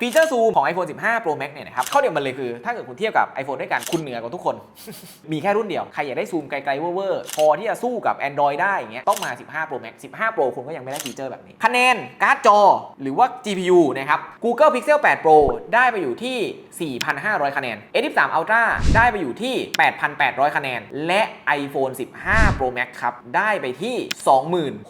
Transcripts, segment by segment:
ฟีเจอร์ซูมของ iPhone 15 Pro Max เนี่ยนะครับข้อเดียวมันเลยคือ ถ้าเกิดคุณเทียบกับ iPhone ด้วยกัน คุณเหนือกว่าทุกคน มีแค่รุ่นเดียว ใครอยากได้ซูมไกลๆเวอร์ๆพอที่จะสู้กับ Android ได้อย่างเงี้ยต้องมา 15 Pro Max 15 Pro คุณก็ยังไม่ได้ฟีเจอร์แบบนี้ คะแนน การ์ดจอ หรือว่า GPU นะครับ Google Pixel 8 Pro ได้ไปอยู่ที่ 4,500 คะแนน A13 Ultra ได้ไปอยู่ที่ 8,800 คะแนน และ iPhone 15 Pro Max ครับได้ไปที่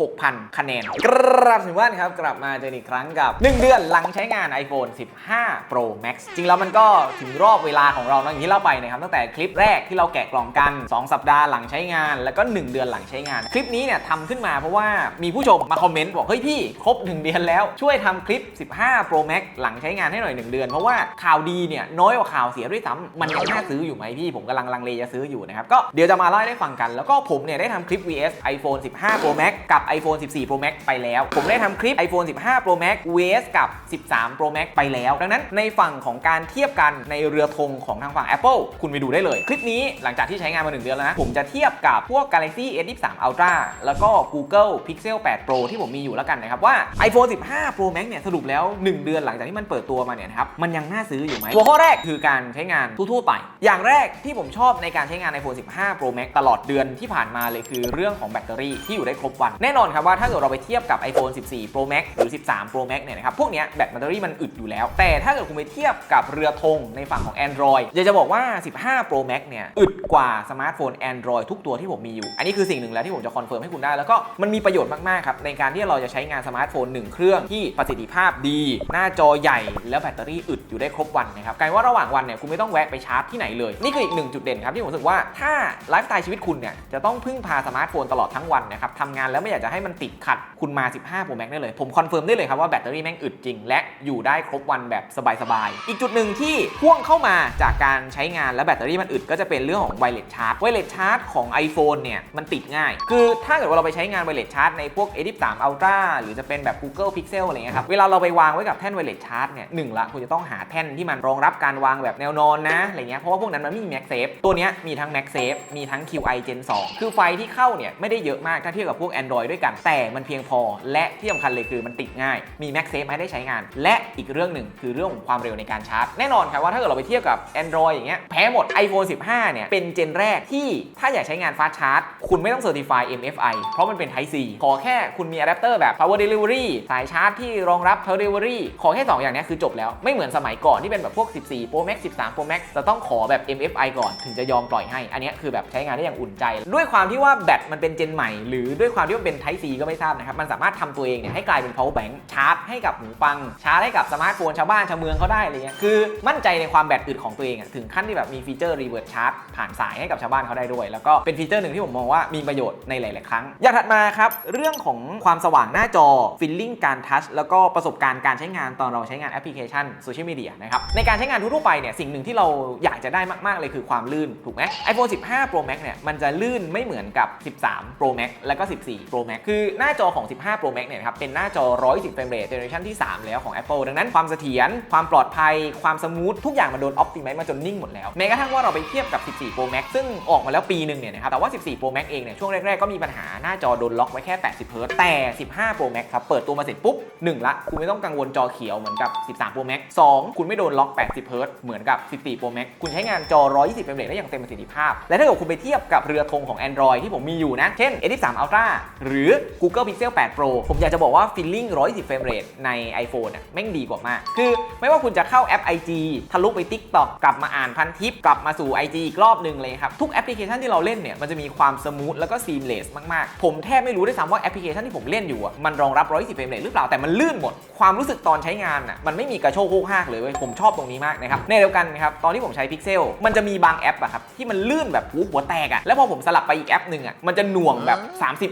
26,000 คะแนนกราบถึงว่านครับกลับมาเจออีกครั้งกับ 1 เดือนหลังใช้งาน iPhone 15 Pro Max จริงแล้วมันก็ถึงรอบเวลาของเราเนอะอย่างที่เล่าไปนะครับตั้งแต่คลิปแรกที่เราแกะกล่องกัน 2 สัปดาห์หลังใช้งาน แล้วก็ 1 เดือนหลังใช้งาน คลิปนี้เนี่ยทำขึ้นมาเพราะว่ามีผู้ชมมาคอมเมนต์บอกเฮ้ยพี่ครบ 1 เดือนแล้วช่วยทำคลิป 15 Pro Max หลังใช้งานให้หน่อย 1 เดือน เพราะว่าข่าวดีเนี่ยน้อยกว่าข่าวเสียด้วยซ้ำมันยังน่าซื้ออยู่ไหมพี่ผมกำลังลังเลจะซื้ออยู่นะครับก็เดี๋ยวจะมาเล่าให้ได้ฟังกัน แล้วก็ผมเนี่ยได้ทำคลิป vs iPhone 15 Pro Max กับ iPhone 14 Pro Max ไปแล้ว ผมได้ทำคลิป iPhone 15 Pro Max vs กับ 13 Pro Max ไปแล้ว ดังนั้นในฝั่งของการเทียบกันในเรือธงของทางฝั่ง Apple คุณไปดูได้เลย คลิปนี้หลังจากที่ใช้งานมา 1 เดือนแล้วนะ ผมจะเทียบกับพวก Galaxy S23 Ultra แล้วก็ Google Pixel 8 Pro ที่ผมมีอยู่แล้วกันนะครับว่า iPhone 15 Pro Max เนี่ยสรุปแล้ว 1 เดือนหลังจากที่มันเปิดตัวมาเนี่ยครับมันยังน่าซื้ออยู่ไหมหัวข้อแรกคือการใช้งานทั่วๆไป อย่างแรกที่ผมชอบในการใช้งาน iPhone 15 Pro Max ตลอดเดือนที่ผ่านมาเลยคือเรื่องของแบตเตอรี่ที่อยู่ได้ครบวัน แน่นอนครับว่าถ้าเกิดเราไปเทียบกับ iPhone 14 Pro Max หรือ 13 Pro Max เนี่ยนะครับพวกเนี้ยแบตแบตเตอรี่มันอึดอยู่แล้วแต่ถ้าเกิดคุณไปเทียบกับเรือธงในฝั่งของ Android อยากจะบอกว่า 15 Pro Max เนี่ยอึดกว่าสมาร์ทโฟน Android ทุกตัวที่ผมมีอยู่ อันนี้คือสิ่งหนึ่งแล้วที่ผมจะคอนเฟิร์มให้คุณได้ แล้วก็มันมีประโยชน์มาก ๆ ครับ ในการที่เราจะใช้งานสมาร์ทโฟนหนึ่งเครื่องที่ประสิทธิภาพดี หน้าจอใหญ่ แล้วแบตเตอรี่อึดอยู่ได้ครบวันนะครับกลายว่าระหว่างวันเนี่ยคุณไม่ต้องแวะไปชาร์จที่ไหนเลย นี่คืออีกหนึ่งจุดเด่นครับที่ผมรู้สึกว่าถ้าไลฟ์สไตล์ชีวิตคุณเนี่ยจะต้องพึ่งพาสมาร์ทโฟนตลอดทั้งวันนะครับทำงานแล้วไม่อยากจะให้มันติดขัดคุณมา 15 Pro Max ได้เลยผมคอนเฟิร์มได้เลยครับว่าแบตเตอรี่แม่งอึดจริงและอยู่ได้ครบวันแบบสบายๆ อีกจุดหนึ่งที่พ่วงเข้ามาจากการใช้งานและแบตเตอรี่มันอึดก็จะเป็นเรื่องของไวเลสชาร์จไวเลสชาร์จของ iPhone เนี่ยมันติดง่าย คือถ้าเกิดว่าเราไปใช้งานไวเลสชาร์จในพวก A13 Ultra หรือจะเป็นแบบ Google Pixel อะไรเงี้ยครับเวลาเราไปวางไว้กับแท่นไวเลสชาร์จเนี่ยหนึ่งละคุณจะต้องหาแท่นที่มันรองรับการวางแบบแนวนอนนะอะไรเงี้ยเพราะว่าพวกนั้นมันไม่มี MagSafe ตัวเนี้ยมีทั้ง MagSafe มีทั้ง QI Gen 2 คือไฟที่เข้าเนี่ยไม่ได้เยอะมากถ้าเทียบกับพวก Android ด้วยกัน แต่มันเพียงพอ และที่สำคัญเลยคือมันติดง่ายมี MagSafe ให้ได้ใช้งาน และอีกเรื่องหนึ่งคือเรื่องของความเร็วในการชาร์จ แน่นอนครับว่าถ้าเกิดเราไปเทียบกับ Android อย่างเงี้ยแพ้หมด iPhone 15 เนี่ย เป็นเจนแรกที่ถ้าอยากใช้งาน Fast Charge คุณไม่ต้อง Certify MFI เพราะมันเป็น Type C ขอแค่คุณมีอะแดปเตอร์แบบ Power Delivery สายชาร์จที่รองรับ Power Delivery ขอแค่ 2 อย่างเนี้ยคือจบแล้วไม่เหมือนสมัยก่อนที่เป็นแบบพวก 14 Pro Max 13 Pro Max จะต้องขอแบบ MFI ก่อนถึงจะยอมปล่อยให้ อันนี้คือแบบใช้งานได้อย่างอุ่นใจ ด้วยความที่ว่าแบตมันเป็นเจนใหม่ หรือด้วยความที่มันเป็น Type C ก็ไม่ทราบนะครับมันสามารถทำตัวเองเนี่ยให้กลายเป็น power bank ชาร์จให้กับหูฟังชาร์จให้กับสมาร์ทโฟวนชาวบ้านชาวเมืองเขาได้อะไรเงี้ยคือมั่นใจในความแบตอึดของตัวเองอะถึงขั้นที่แบบมีฟีเจอร์ reverse charge ผ่านสายให้กับชาวบ้านเขาได้ด้วย แล้วก็เป็นฟีเจอร์หนึ่งที่ผมมองว่ามีประโยชน์ในหลาย ๆ ครั้ง อย่างถัดมาครับ เรื่องของความสว่างหน้าจอ feeling การทัชแล้วก็ประสบการณ์การใช้งานตอนเราใช้งานแอปพลิเคชันโซเชียลมีเดียนะครับในการใช้งานทั่วๆไปเนี่ยสิ่งหนึ่งที่เราอยากจะได้มาก ๆ เลยคือความลื่นถูกไหม iPhone 15 Pro Max เนี่ยมันจะลื่นไม่เหมือนกับ 13 Pro Max แล้วก็ 14 Pro Max คือหน้าจอของ 15 Pro Max เนี่ยครับเป็นหน้าจอ110เฟรมเรทเจเนอเรชันที่ 3 แล้วของ Apple ดังนั้นความเสถียรความปลอดภัย ความสมูททุกอย่างมันโดนออ t ติ m i z e มาจนนิ่งหมดแล้วแม้กระทั่งว่าเราไปเทียบกับ 14 Pro Max ซึ่งออกมาแล้วปีหนึ่งเนี่ยนะครับแต่ว่า 14 Pro Max เองเนี่ยช่วงแรกๆก็มีปัญหาหน้าจอโดนล็อกไว้แค่ 80 Hz แต่ 15 Pro Max ครับเปิดตัวมาเสร็จปุ๊บ1ละคุณไม่ต้องกังวลจอเขียวเหมือนกับ 13 Pro Max 2 คุณไม่โดนล็อก 80 Hz เหมือนกับ 14 Pro Max คุณใช้งานจอ 120 เฟรมเรทได้อย่างเต็มประสิทธิภาพ และถ้าเกิดคุณไปเทียบกับเรือธงของ Android ที่ผมมีอยู่นะ เช่น A13 Ultra หรือ Google Pixel 8 Pro ผมอยากจะบอกว่า feeling 120 เฟรมเรทใน iPhone น่ะแม่งดีกว่ามากคือไม่ว่าคุณจะเข้าแอป IG ทะลุไป TikTok กลับมาอ่านพันทิป กลับมาสู่ IG อีกรอบหนึ่งเลยครับ ทุกแอปพลิเคชันที่เราเล่นเนี่ย มันจะมีความสมูทแล้วก็ seamless มาก ๆ ผมแทบไม่รู้ด้วยซ้ำว่าแอปพลิเคชันที่ผมเล่นอยู่อะมันรองรับ 120เฟรมเรทหรือเปล่าแต่มันลื่นหมด ความรู้สึกตอนใช้งานอะมันไม่มีกระโชกโคกหักเลยเว้ยผมชอบตรงนี้มากนะครับในเดียวกันนะครับตอนที่ผมใช้ Pixel มันจะมีบางแอปอะครับที่มันลื่นแบบหูหัวแตกอะแล้วพอผมสลับไปอีกแอปหนึ่งอะมันจะหน่วงแบบ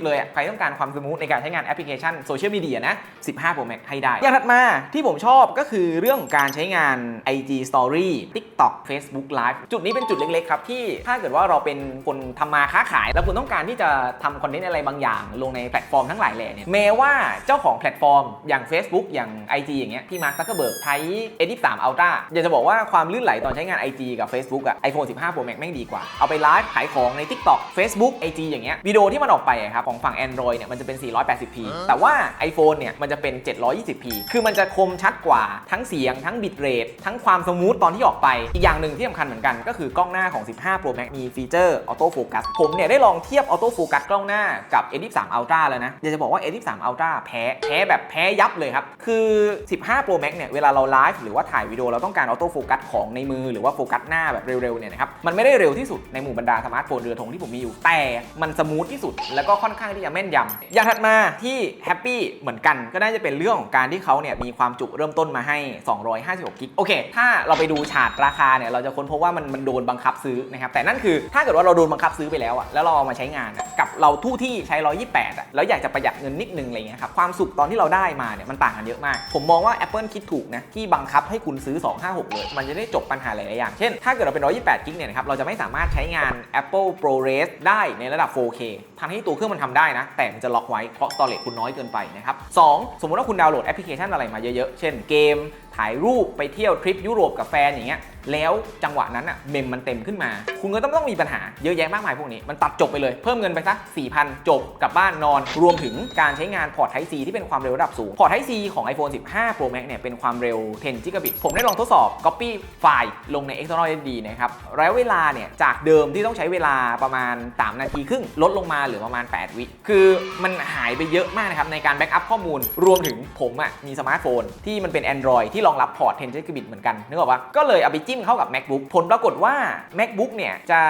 30 เลยอะใครต้องการความสมูทในการใช้งานแอปพลิเคชันโซเชียลมีเดียนะ15 Pro Max ให้ได้อย่างถัดมาที่ผมชอบก็คือเรื่องของการใช้งาน IG Story TikTok Facebook Live จุดนี้เป็นจุดเล็กๆครับ ที่ถ้าเกิดว่าเราเป็นคนทำมาค้าขาย แล้วคุณต้องการที่จะทำคอนเทนต์อะไรบางอย่าง ลงในแพลตฟอร์มทั้งหลายแหล่เนี่ยแม้ว่าเจ้าของแพลตฟอร์ม อย่าง Facebook อย่าง IG อย่างเงี้ยที่มาร์คซักเกอร์เบิร์กใช้ A23 Ultra อยากจะบอกว่าความลื่นไหลตอนใช้งาน IG กับ Facebook อะ iPhone 15 Pro Max แม่งดีกว่า เอาไปไลฟ์ขายของใน TikTok Facebook IG อย่างเงี้ยวิดีโอที่มันออกไปอะครับของฝั่ง Android เนี่ยมันจะเป็น 480p แต่ว่า iPhone เนี่ยมันจะเป็น 720p คือมันจะคมชัดกว่าทั้งเสียงทั้งบิตเรททั้งความสมูทตอนที่ออกไป อีกอย่างหนึ่งที่สำคัญเหมือนกัน ก็คือกล้องหน้าของ 15 Pro Max มีฟีเจอร์ออโต้โฟกัสผมเนี่ยได้ลองเทียบออโต้โฟกัสกล้องหน้ากับ A23 Ultra แล้วนะอยากจะบอกว่า A23 Ultra แพ้แพ้แบบแพ้ยับเลยครับ คือ 15 Pro Max เนี่ยเวลาเราไลฟ์หรือว่าถ่ายวิดีโอเราต้องการออโต้โฟกัสของในมือหรือว่าโฟกัสหน้าแบบเร็วๆเนี่ยนะครับมันไม่ได้เร็วที่สุดในหมู่บรรดาสมาร์ทโฟนเรือธงที่ผมมีอยู่แต่มันสมูทที่สุด แล้วก็ค่อนข้างที่จะแม่นยำอย่างถัดมาที่แฮปปี้เหมือนกันก็น่าจะเป็นเรื่องของการที่เขาเนี่ยมีความจุเริ่มต้นมาให้ 256กิกโอเค ถ้าเราไปดูฉาดราคาเนี่ย เราจะค้นพบว่ามันมันโดนบังคับซื้อนะครับ แต่นั่นคือถ้าเกิดว่าเราโดนบังคับซื้อไปแล้วอะแล้วเราเอามาใช้งานกับเราทู่ที่ใช้ 128อะแล้วอยากจะประหยัดเงินนิดนึงอะไรเงี้ยครับ ความสุขตอนที่เราได้มาเนี่ยมันต่างกันเยอะมาก ผมมองว่า Apple คิดถูกนะที่บังคับให้คุณซื้อ 256 เลย มันจะได้จบปัญหาหลายๆอย่าง เช่น ถ้าเกิดเราเป็น 128กิกเนี่ยนะครับ เราจะไม่สามารถใช้งาน Apple ProRes ได้ในระดับ 4K ทั้งที่ตัวเครื่องมันทำได้นะ แต่มันจะล็อกไว้เพราะ storage คุณน้อยเกินไปนะครับสสมมติว่าคุณดาวน์โหลดแอปพลิเคชันอะไรมาเยอะๆ เช่นเกม game ถ่ายรูปไปเที่ยวทริปยุโรปกับแฟนอย่างเงี้ยแล้วจังหวะนั้นอะเมมมันเต็มขึ้นมา คุณก็ต้องต้องมีปัญหาเยอะแยะมากมายพวกนี้ มันตัดจบไปเลย เพิ่มเงินไปสัก4,000 จบกลับบ้านนอน รวมถึงการใช้งานพอร์ต Type C ที่เป็นความเร็วระดับสูง พอร์ต Type C ของ iPhone 15 Pro Max เนี่ยเป็นความเร็ว 10 Gigabit ผมได้ลองทดสอบ Copy ไฟล์ลงใน external SD นะครับระยะเวลาเนี่ยจากเดิมที่ต้องใช้เวลาประมาณ 3 นาทีครึ่งลดลงมาเหลือประมาณ 8 วิ คือมันหายไปเยอะมากนะครับในการแบ็กอัพข้อมูล รวมถึงผมอะมีสมาร์ทโฟนที่มันเป็น Android ที่รองรับพอร์ต 10 Gigabit เหมือนกันนึกออกปะก็เลยเอาไปจิ้มเข้ากับ MacBook ผลปรากฏว่า MacBook เนี่ยจะ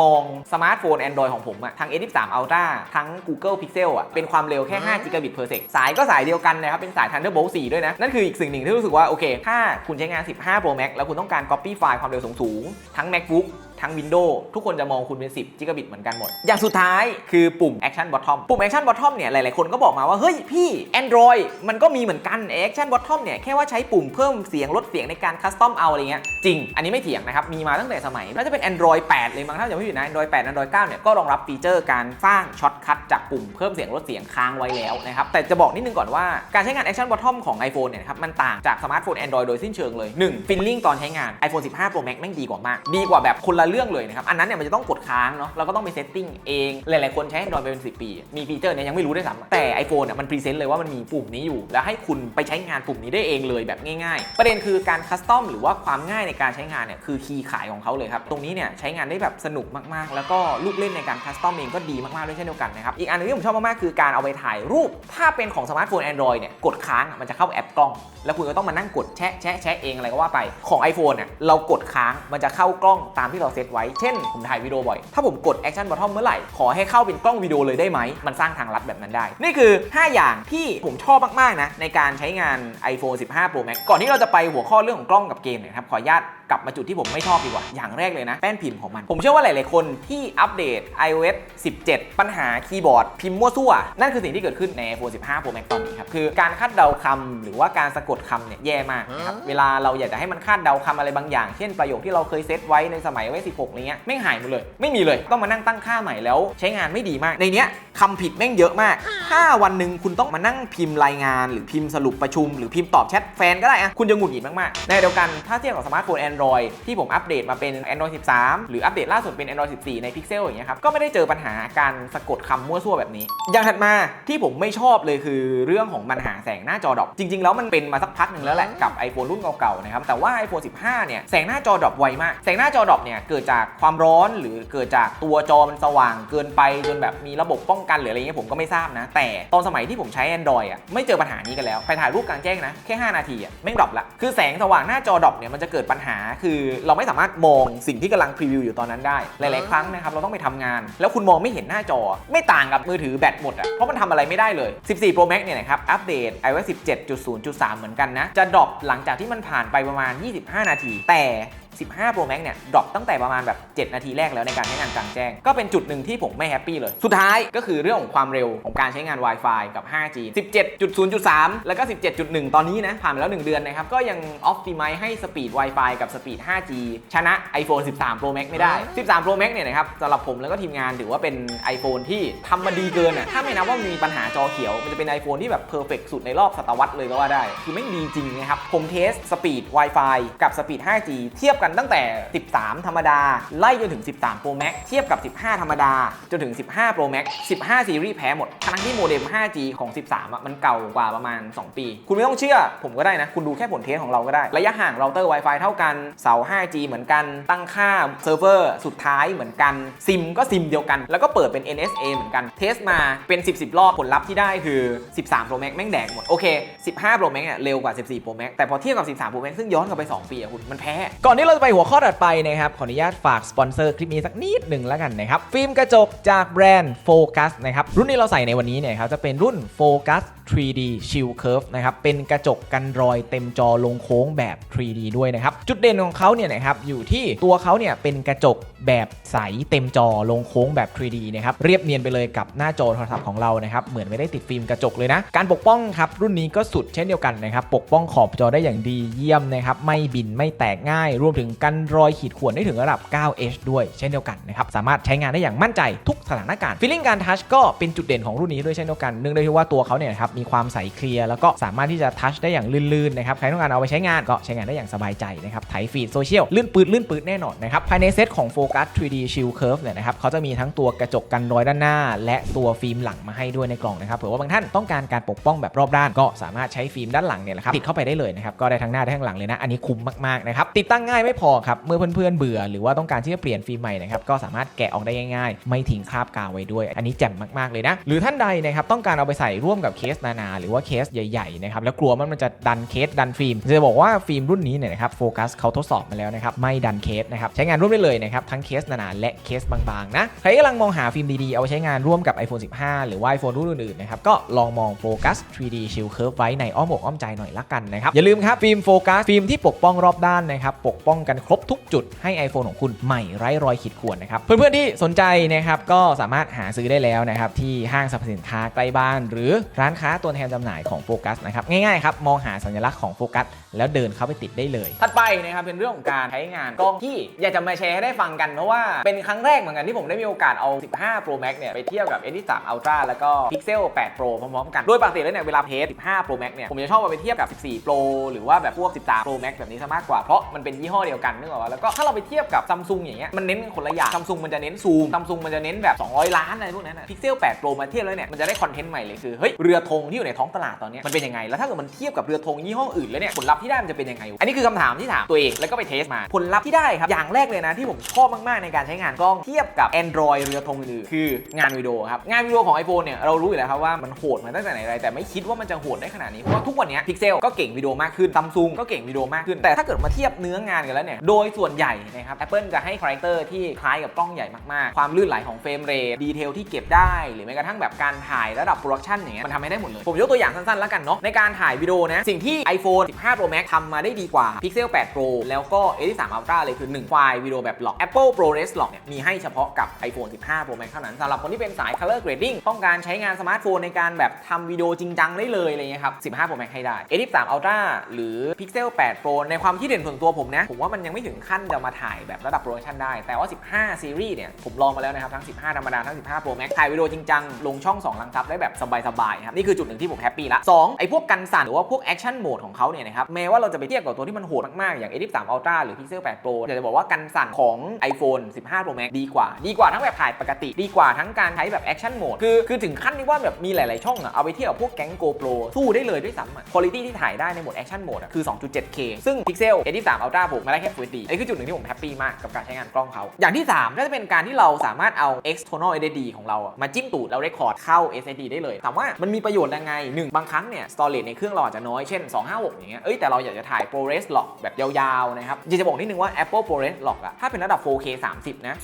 มองสมาร์ทโฟน Android ของผมอะทั้ง A13 Ultra ทั้ง Google Pixel อะเป็นความเร็วแค่5 Gigabit per sec สายก็สายเดียวกันนะครับ เป็นสาย Thunderbolt 4 ด้วยนะ นั่นคืออีกสิ่งหนึ่งที่รู้สึกว่า โอเค ถ้าคุณใช้งาน 15 Pro Max แล้วคุณต้องการ Copy ไฟล์ความเร็วสูงๆทั้ง MacBook ทั้ง Windows ทุกคนจะมองคุณเป็น 10 Gigabit เหมือนกันหมด อย่างสุดท้ายคือปุ่ม Action Bottom ปุ่ม Action Bottom เนี่ยหลาย ๆ คนก็บอกมาว่า เฮ้ยพี่ Android มันก็มีเหมือนกัน Action Bottom เนี่ยแค่ว่าใช้ปุ่มเพิ่มเสียงลดเสียงในการคัสตอมเอาอะไรเงี้ยจริง อันนี้ไม่เถียงนะครับ มีมาตั้งแต่สมัย น่าจะเป็น Android 8 เลยมั้งถ้าจะไม่ผิดนะ Android 8 Android 9เนี่ยก็รองรับฟีเจอร์การสร้างช็อตคัทจากปุ่มเพิ่มเสียงลดเสียงค้างไว้แล้วนะครับแต่จะบอกนิดนึงก่อนว่าการใช้งาน Action Bottom ของ iPhone เนี่ยครับมันต่างจากสมาร์ทโฟน Android โดยสิ้นเชิงเลย 1. Feeling ตอนใช้งาน iPhone 15 Pro Max แม่งดีกว่ามากดีกว่าแบบคนละเรื่องเลยนะครับ อันนั้นเนี่ยมันจะต้องกดค้างเนาะเราก็ต้องไปเซตติ้งเอง หลาย ๆ คนใช้ Android ไปเป็น 10 ปี มีฟีเจอร์เนี่ยยังไม่รู้ด้วยซ้ำแต่ iPhone เนี่ยมันพรีเซนต์เลยว่ามันมีปุ่มนี้อยู่ แล้วให้คุณไปใช้งานปุ่มนี้ได้เองเลยแบบง่าย ๆ ประเด็นคือการคัสตอมหรือว่าความง่ายในการใช้งานเนี่ยคือคีย์ขายของเขาเลยครับ ตรงนี้เนี่ยใช้งานได้แบบสนุกมาก ๆ แล้วก็ลูกเล่นในการคัสตอมเองก็ดีมาก ๆ ด้วยเช่นเดียวกันนะครับ อีกอันหนึงที่ผมชอบมาก ๆ คือการเอาไปถ่ายรูป ถ้าเป็นของสมาร์ทโฟน Android เนี่ยกดค้างมันจะเข้าแอปกล้อง แล้วคุณก็ต้องมานั่งกดแชะแชะแชะเองอะไรก็ว่าไปของ iPhone เนี่ยเรากดค้างมันจะเข้ากล้องตามที่เราเซตไว้ เช่น ผมถ่ายวิดีโอบ่อย ถ้าผมกด Action Bottom เมื่อไหร่ ขอให้เข้าเป็นกล้องวิดีโอเลยได้ไหม มันสร้างทางลัดแบบนั้นได้ นี่คือ 5 อย่างที่ผมชอบมากๆนะในการใช้งาน iPhone 15 Pro Max ก่อนที่เราจะไปหัวข้อเรื่องของกล้องกับเกมเนี่ยครับขออนุญาตกลับมาจุดที่ผมไม่ชอบดีกว่า อย่างแรกเลยนะ แป้นพิมพ์ของมัน ผมเชื่อว่าหลาย ๆ คนที่อัปเดต iOS 17 ปัญหาคีย์บอร์ด พิมพ์มั่วซั่ว นั่นคือสิ่งที่เกิดขึ้นใน iPhone 15 Pro Max ตอนนี้ครับ คือการคาดเดาคำหรือว่าการสะกดคำเนี่ยแย่มากนะครับ เวลาเราอยากจะให้มันคาดเดาคำอะไรบางอย่าง เช่นประโยคที่เราเคยเซตไว้ในสมัยไว้16อะไรเงี้ยไม่งหายหมดเลย ไม่มีเลยต้องมานั่งตั้งค่าใหม่แล้ว ใช้งานไม่ดีมาก ในเนี้ยคำผิดแม่งเยอะมาก ถ้าวันหนึ่งคุณต้องมานั่งพิมพ์รายงาน หรือพิมพ์สรุปประชุม หรือพิมพ์ตอบแชทแฟนก็ได้อะคุณจะหงุดหงิดมากๆในเดียวกันถ้าเทียบกับสมาร์ทโฟน Android ที่ผมอัปเดตมาเป็น Android 13 หรืออัปเดตล่าสุดเป็น Android 14 ใน Pixel อย่างเงี้ยครับก็ไม่ได้เจอปัญหาการสะกดคำมั่วซั่วแบบนี้ อย่างถัดมาที่ผมไม่ชอบเลยคือเรื่องของปัญหาแสงหน้าจอดรอปจริง ๆ แล้วมันเป็นมาสักพักหนึ่งแล้วแหละกับ iPhone รุ่นเก่าๆนะครับแต่ว่า iPhone 15 เนี่ยแสงหน้าจอดรอปไวมากแสงหน้าจอดรอปเนี่ยเกิดจากความร้อนหรือเกิดจากตัวจอมันสว่างเกินไปจนแบบมีระบบป้องกันหรืออะไรเงี้ยผมก็ไม่ทราบนะ แต่ตอนสมัยที่ผมใช้ Android อะไม่เจอปัญหานี้กันแล้ว ไปถ่ายรูปกลางแจ้งนะแค่ 5 นาทีอะแม่ดรอปละคือแสงสว่างหน้าจอดรอปเนี่ยมันจะเกิดปัญหา คือเราไม่สามารถมองสิ่งที่กำลังพรีวิวอยู่ตอนนั้นได้หลายๆครั้งนะครับเราต้องไปทำงาน แล้วคุณมองไม่เห็นหน้าจอ ไม่ต่างกับมือถือแบตหมดอะเพราะมันทำอะไรไม่ได้เลย 14 Pro Max เนี่ยนะครับอัปเดต iOS 17.0.3 เหมือนกันนะจะดรอปหลังจากที่มันผ่านไปประมาณ 25 นาที แต่ 15 Pro Max เนี่ยดรอปตั้งแต่ประมาณแบบ 7 นาทีแรกแล้วในการใช้งานกลางแจ้ง ก็เป็นจุดหนึ่งที่ผมไม่แฮปปี้เลย สุดท้ายก็คือเรื่องของความเร็วของการใช้งาน Wi-Fi กับ 5G 17.0.3 แล้วก็ 17.1 ตอนนี้นะ ผ่านไปแล้ว 1 เดือนนะครับ ก็ยัง Optimize ให้สปีด Wi-Fi กับสปีด 5G ชนะ iPhone 13 Pro Max ไม่ได้ 13 Pro Max เนี่ยนะครับสำหรับผมแล้วก็ทีมงานถือว่าเป็น iPhone ที่ทำมาดีเกินอะถ้าไม่นับว่ามีปัญหาจอเขียว มันจะเป็น iPhone ที่แบบเพอร์เฟกสุดในรอบศตวรรษเลยก็ว่าได้ คือไม่งดีจริงนะครับผมเทสสปีด Wi-Fi กับสปีด 5G เทียบกันตั้งแต่ 13 ธรรมดา ไล่จนถึง 13 Pro Max เทียบกับ 15 ธรรมดา จนถึง 15 Pro Max 15 ซีรีส์แพ้หมดทั้งที่โมเด็ม 5G ของ 13อะมันเก่ากว่าประมาณ 2 ปี คุณไม่ต้องเชื่อผมก็ได้นะ คุณดูแค่ผลเทสของเราก็ได้ ระยะห่างเราเตอร์ Wi-Fi เท่ากัน เสา 5G เหมือนกัน ตั้งค่าเซิร์ฟเวอร์สุดท้ายเหมือนกัน ซิมก็ซิมเดียวกัน แล้วก็เปิดเป็น NSA เหมือนกัน เทสมาเป็น 10 10 รอบผลลัพธ์ที่ได้คือ 13 Pro Max แม่งแดกหมด โอเค 15 Pro Max เนี่ยเร็วกว่า 14 Pro Max แต่พอเทียบกับ 13 Pro Max ซึ่งย้อนกลับไป 2 ปีอะคุณมันแพ้ก่อนที่เราจะไปหัวข้อถัดไปนะครับ ขออนุญาตฝากสปอนเซอร์คลิปนี้สักนิดหนึ่งแล้วกันนะครับ ฟิล์มกระจกจากแบรนด์โฟกัสนะครับ รุ่นที่เราใส่ในวันนี้เนี่ยครับจะเป็นรุ่น Focus 3D Shield Curve นะครับ เป็นกระจกกันรอยเต็มจอลงโค้งแบบ 3D ด้วยนะครับ จุดเด่นของเขาเนี่ยนะครับอยู่ที่ตัวเขาเนี่ยเป็นกระจกแบบใสเต็มจอลงโค้งแบบ 3D นะครับ เรียบเนียนไปเลยกับหน้าจอโทรศัพท์ของเรานะครับ เหมือนไม่ได้ติดฟิล์มกระจกเลยนะ การปกป้องครับรุ่นนี้ก็สุดเช่นเดียวกันนะครับ ปกป้องขอบจอได้อย่างดีเยี่ยมนะครับ ไม่บินไม่แตกง่าย รวมถึงกันรอยขีดข่วนได้ถึงระดับ 9H ด้วยเช่นเดียวกันนะครับ สามารถใช้งานได้อย่างมั่นใจทุกสถานการณ์ฟีลลิ่งการทัชก็เป็นจุดเด่นของรุ่นนี้ด้วยเช่นเดียวกันเนื่องด้วยที่ว่าตัวเขาเนี่ยนะครับมีความใสเคลียร์แล้วก็สามารถที่จะทัชได้อย่างลื่นๆนะครับใครต้องการเอาไปใช้งานก็ใช้งานได้อย่างสบายใจนะครับไถฟีดโซเชียลลื่นปืดลื่นปืดแน่นอนนะครับภายในเซตของ Focus 3D Shield Curve เนี่ยนะครับเขาจะมีทั้งตัวกระจกกันรอยด้านหน้า และตัวฟิล์มหลังมาให้ด้วยในกล่องนะครับเผื่อว่าบางท่านต้องการการปกป้องแบบรอบด้านก็สามารถใช้ฟิล์มด้านหลังเนี่ยแหละครับติดเข้าไปได้เลยนะครับก็ได้ทั้งหน้าได้ทั้งหลังเลยนะอันนี้คุ้มมากๆนะครับติดตั้งง่ายไม่พอครับ เมื่อเพื่อนๆเบื่อหรือว่าต้องการที่จะเปลี่ยนฟิล์มใหม่นะครับก็สามารถแกะออกได้ง่ายๆ ไม่ทิ้งคราบกาวไว้ด้วย อันนี้แจ่มมากๆเลยนะ หรือท่านใดนะครับต้องการเอาไปใส่ร่วมกับเคสนาๆหรือว่าเคสใหญ่ๆนะครับแล้วกลัวว่ามันจะดันเคสดันฟิล์มจะบอกว่าฟิล์มรุ่นนี้เนี่ยนะครับโฟกัสเขาทดสอบมาแล้วนะครับไม่ดันเคสนะครับใช้งานร่วมได้เลยนะครับทั้งเคสหนาๆและเคสบางๆนะใครกำลังมองหาฟิล์มดีๆเอาไปใช้งานร่วมกับ iPhone 15 หรือว่า iPhone รุ่นอื่นๆนะครับก็ลองมองโฟกัส 3D Shield Curve ไว้ในอ้อมอกอ้อมใจหน่อยละกันนะครับอย่าลืมครับฟิล์มโฟกัสฟิล์มที่ปกป้องรอบด้านนะครับปกป้องกันครบทุกจุดให้ iPhone ของคุณใหม่ไร้รอยขีดข่วนนะครับ เพื่อนๆที่สนใจนะครับก็สามารถหาซื้อได้แล้วนะครับที่ห้างสรรพสินค้าใกล้บ้าน หรือร้านค้าตัวแทนจำหน่ายของโฟกัสนะครับง่ายๆครับมองหาสัญลักษณ์ของโฟกัสแล้วเดินเข้าไปติดได้เลย ถัดไปนะครับเป็นเรื่องของการใช้งานกล้องที่อยากจะมาแชร์ให้ได้ฟังกันเพราะว่าเป็นครั้งแรกเหมือนกันที่ผมได้มีโอกาสเอา 15 Pro Max เนี่ยไปเทียบกับ S3 Ultra แล้วก็ Pixel 8 Pro พร้อมๆกันโดยปกติแล้วเนี่ยเวลาเทส15 Pro Max เนี่ยผมจะชอบเอาไปเทียบกับ 14 Pro หรือว่าแบบพวก 13 Pro Max แบบนี้ซะมากกว่าเพราะมันเป็นยี่ห้อเดียวียวกันนึกออกป่ะแล้วก็ถ้าเราไปเทียบกับ Samsung อย่างเงี้ยมันเน้นคนละอย่าง Samsung มันจะเน้นซูม Samsung มันจะเน้นแบบ 200 ล้านอะไรพวกนั้นนะ Pixel 8 Pro มาเทียบแล้วเนี่ยมันจะได้คอนเทนต์ใหม่เลยคือเฮ้ยเรือธงที่อยู่ในท้องตลาดตอนนี้มันเป็นยังไงแล้วถ้าเกิดมันเทียบกับเรือธงยี่ห้ออื่นแล้วเนี่ยผลลัพธ์ที่ได้มันจะเป็นยังไงอันนี้คือคำถามที่ถามตัวเองแล้วก็ไปเทสมาผลลัพธ์ที่ได้ครับอย่างแรกเลยนะที่ผมชอบมากๆในการใช้งานกล้องเทียบกับ Android เรือธงอื่นคืองานวิดีโอครับงานวิดีโอของ iPhone เนี่ยเรารู้อยู่แล้วครับว่ามันโหดมาตั้งแต่ไหนไรแต่ไม่คิดว่ามันจะโหดได้ขนาดนี้เพราะว่าทุกวันนี้ Pixel ก็เก่งวิดีโอมากขึ้น Samsung ก็เก่งวิดีโอมากขึ้นแต่ถ้าเกิดมาเทียบเนื้องานกันแล้วเนี่ย โดยส่วนใหญ่นะครับ Apple จะให้คาแรคเตอร์ที่คล้ายกับกล้องใหญ่มากๆ ความลื่นไหลของเฟรมเรทดีเทลที่เก็บได้ หรือแม้กระทั่งแบบการถ่ายระดับโปรดักชันอย่างเงี้ยมันทำให้ได้หมดเลย ผมยกตัวอย่างสั้นๆ แล้วกันเนาะ ในการถ่ายวิดีโอนะ สิ่งที่ iPhone 15 Pro Max ทำมาได้ดีกว่า Pixel 8 Pro แล้วก็ A3 Ultra เลยคือ 1 ไฟล์วิดีโอแบบหลอก Apple ProRes หลอกเนี่ยมีให้เฉพาะกับ iPhone 15 Pro Max เท่านั้นสำหรับคนที่เป็นสาย Color Grading ต้องการใช้งานสมาร์ทโฟนในการแบบทำวิดีโอจริงจังได้เลยอะไรเงี้ยครับ 15 Pro Max ให้ได้ A3 Ultra หรือ Pixel 8 Pro ในความคิดเห็นส่วนตัวผมนะผมว่ามันยังไม่ถึงขั้นจะมาถ่ายแบบระดับโปรดักชันได้ แต่ว่า 15 ซีรีส์เนี่ย ผมลองมาแล้วนะครับ ทั้ง 15 ธรรมดา ทั้ง 15 Pro Max ถ่ายวิดีโอจริงจัง ลงช่อง 2 ลังซับได้แบบสบายๆครับ นี่คือจุดหนึ่งที่ผมแฮปปี้ละ2ไอ้พวกกันสั่นหรือว่าพวกแอคชั่นโหมดของเขาเนี่ยนะครับ แม้ว่าเราจะไปเทียบกับตัวที่มันโหดมากๆ อย่าง A3 Ultra หรือ Pixel 8 Pro อยากจะบอกว่ากันสั่นของ iPhone 15 Pro Max ดีกว่า ดีกว่าทั้งแบบถ่ายปกติ ดีกว่าทั้งการใช้แบบแอคชั่นโหมด คือ คือถึงขั้นที่ว่าแบบมีหลาย ๆ ช่องอะเอาไปเทียบกับพวกแก๊ง GoPro สู้ได้เลยด้วยซ้ำอะคุณภาพที่ถ่ายได้ในโหมดแอคชั่นโหมดอะคือ 2.7K ซึ่ง Pixel A3 Ultra ผมได้แค่ Full HD อันนี้คือจุดหนึ่งที่ผมแฮปปี้มากกับการใช้งานกล้องเขาอย่างที่3ก็จะเป็นการที่เราสามารถเอา external SSD ของเราอะมาจิ้มตูดแล้ว record เข้า SSD ได้เลยถามว่ามันมีประโยชน์ยังไงหนึ่งบางครั้งเนี่ย storage ในเครื่องเราอาจจะน้อยเช่น 256 อย่างเงี้ยเอ้ยแต่เราอยากจะถ่าย ProRes log แบบยาวๆนะครับอยากจะบอกนิดนึงว่า Apple ProRes log อะถ้าเป็นระดับ 4K 30 นะ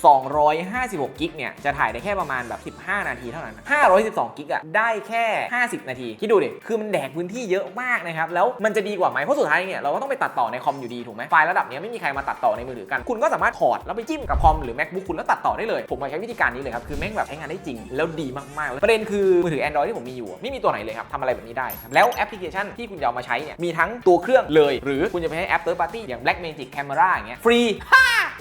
256กิกเนี่ยจะถ่ายได้แค่ประมาณแบบ 15 นาทีเท่านั้น 512กิกอะได้แค่ 50 นาที คิดดูดิ คือมันแดกพื้นที่เยอะมากนะครับ แล้วมันจะดีกว่าไหมเพราะสุดท้ายเนี่ยเราก็ต้องไปตัดต่อในคอมอยู่ดีถูกไหมไฟล์ระดับนี้ยไม่มีใครมาตัดต่อในมือถือกัน คุณก็สามารถถอดแล้วไปจิ้มกับคอมหรือ macbook คุณแล้วตัดต่อได้เลย ผมมาใช้วิธีการนี้เลยครับ คือแม่งแบบใช้งานได้จริง แล้วดีมากๆเลยประเด็นคือมือถือ Android ที่ผมมีอยู่ไม่มีตัวไหนเลยครับทำอะไรแบบนี้ได้ แล้วแอปพลิเคชันที่คุณจะเอามาใช้เนี่ยมีทั้งตัวเครื่องเลย หรือคุณจะไปใช้แอป third party อย่าง Blackmagic Camera อย่างเงี้ยฟรี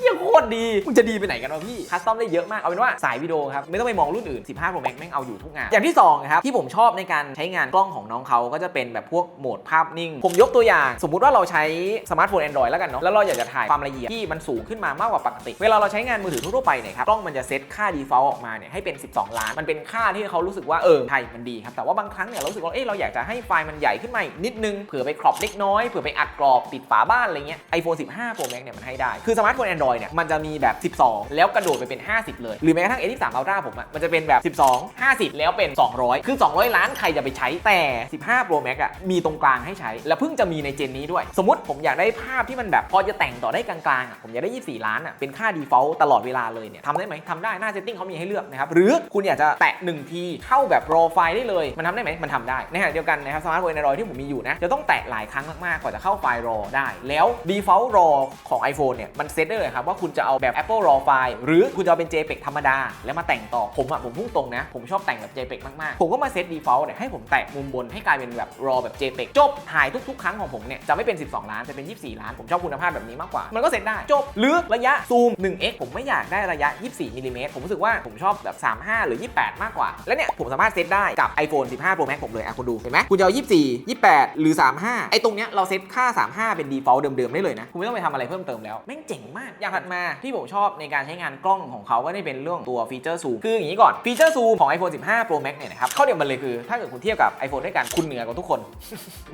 เยังโคตรดีมึงจะดีไปไหนกันวะพี่คัสตอมได้เยอะมากเอาเป็นว่าสายวิดีโอครับไม่ต้องไปมองรุ่นอื่น 15 Pro Max แม่งเอาอยู่ทุกงาน อย่างที่สองครับที่ผมชอบในการใช้งานกล้องของน้องเขาก็จะเป็นแบบพวกโหมดภาพนิ่ง ผมยกตัวอย่าง สมมุติว่าเราใช้สมาร์ทโฟน Android แล้วกันเนาะแล้วเราอยากจะถ่ายความละเอียดที่มันสูงขึ้นมามากกว่าปกติ เวลาเราใช้งานมือถือทั่วไปเนี่ยครับกล้องมันจะเซตค่า default ออกมาเนี่ยให้เป็น 12 ล้าน มันเป็นค่าที่เขารู้สึกว่าเออไทยมันดีครับแต่ว่าบางครั้งเนี่ยเรารู้สึกว่าเออเราอยากจะให้ไฟล์มันใหญ่ขึ้นมาอีกนิดนึงเผื่อไปครอปเล็กน้อยเผื่อไปอัดกรอบติดฝาบ้านอะไรเงี้ย iPhone 15 Pro Max เนี่ยมันให้ได้คือสมาร์ทโฟน Android เนี่ยมันจะมีแบบ 12 แล้วกระโดดไปเป็น 50 เลย หรือแม้กระทั่ง A23 Ultra ผมอะมันจะเป็นแบบ 12 50 แล้วเป็น 200 คือ 200 ล้านใครจะไปใช้แต่ 15 Pro Max อะมีตรงกลางให้ใช้ และเพิ่งจะมีในเจนนี้ด้วย สมมติผมอยากได้ภาพที่มันแบบพอจะแต่งต่อได้กลางๆอะผมอยากได้ 24 ล้านอะเป็นค่า default ตลอดเวลาเลยเนี่ยทำได้ไหมทำได้หน้า setting เขามีให้เลือกนะครับหรือคุณอยากจะแตะ1ทีเข้าแบบ raw file ได้เลยมันทำได้ไหมมันทำได้ในขณะเดียวกันนะครับสมาร์ทโฟน Android ที่ผมมีอยู่นะจะต้องแตะหลายครั้งมากๆกว่าจะเข้าไฟล์ raw ได้ แล้ว default raw ของ iPhone เนี่ยมันเซตได้เลยครับว่าคุณจะเอาแบบ Apple raw file หรือคุณจะเอาเป็น JPEG ธรรมดา แล้วมาแต่งต่อผมอะผมพุ่งตรงนะ ผมชอบแต่งแบบ JPEG มาก ๆ ผมก็มาเซต default เนี่ยให้ผมแตะมุมบนให้กลายเป็นแบบ raw แบบ JPEG จบถ่ายทุก ๆ ครั้งของผมเนี่ยจะไม่เป็น 12 ล้านจะเป็น 24 ล้าน ผมชอบคุณภาพแบบนี้มากกว่า มันก็เซตได้จบหรือระยะซูม 1x ผมไม่อยากได้ระยะ 24มิลลิเมตรผมรู้สึกว่าผมชอบแบบ 35 หรือ 28 มากกว่า แล้วเนี่ยผมสามารถเซตได้กับ iPhone 15 Pro Max ผมเลยอะคุณดูเห็นไหมคุณจะเอา24 28 หรือ 35 ไอ้ตรงเนี้ยเราเซตค่า 35 เป็น default เดิมๆได้เลยนะคุณไม่ต้องไปทำอะไรเพิ่มเติมแล้วแม่งเจ๋งมากอยางถัดมาที่ผมชอบในการใช้งานกล้องของเขาก็ได้เป็นเรื่องตัวฟีเจอร์ซูมคืออย่างนี้ก่อนฟีเจอร์ซูมของ iPhone 15 Pro Max เนี่ยนะครับข้อเดียวมันเลยคือถ้าเกิดคุณเทียบกับ iPhone ด้วยกันคุณเหนือกว่าทุกคน